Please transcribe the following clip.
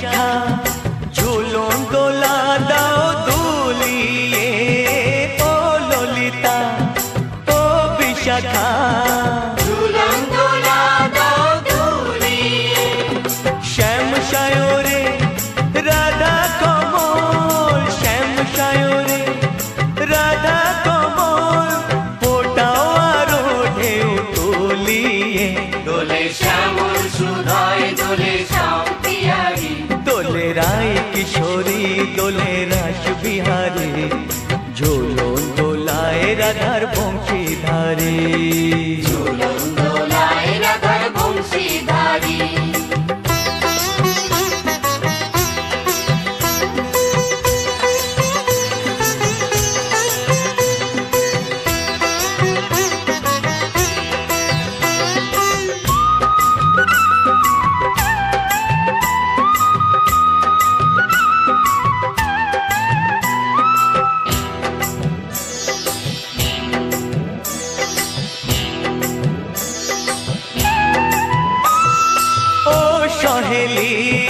था শ্যামল সুধায় দোলে শ্যাম দোলে রায় কিশোরী দোলে রাস বিহারী, ঝোলন দোলায় রাধার বংশীধারী। দোলায় पहली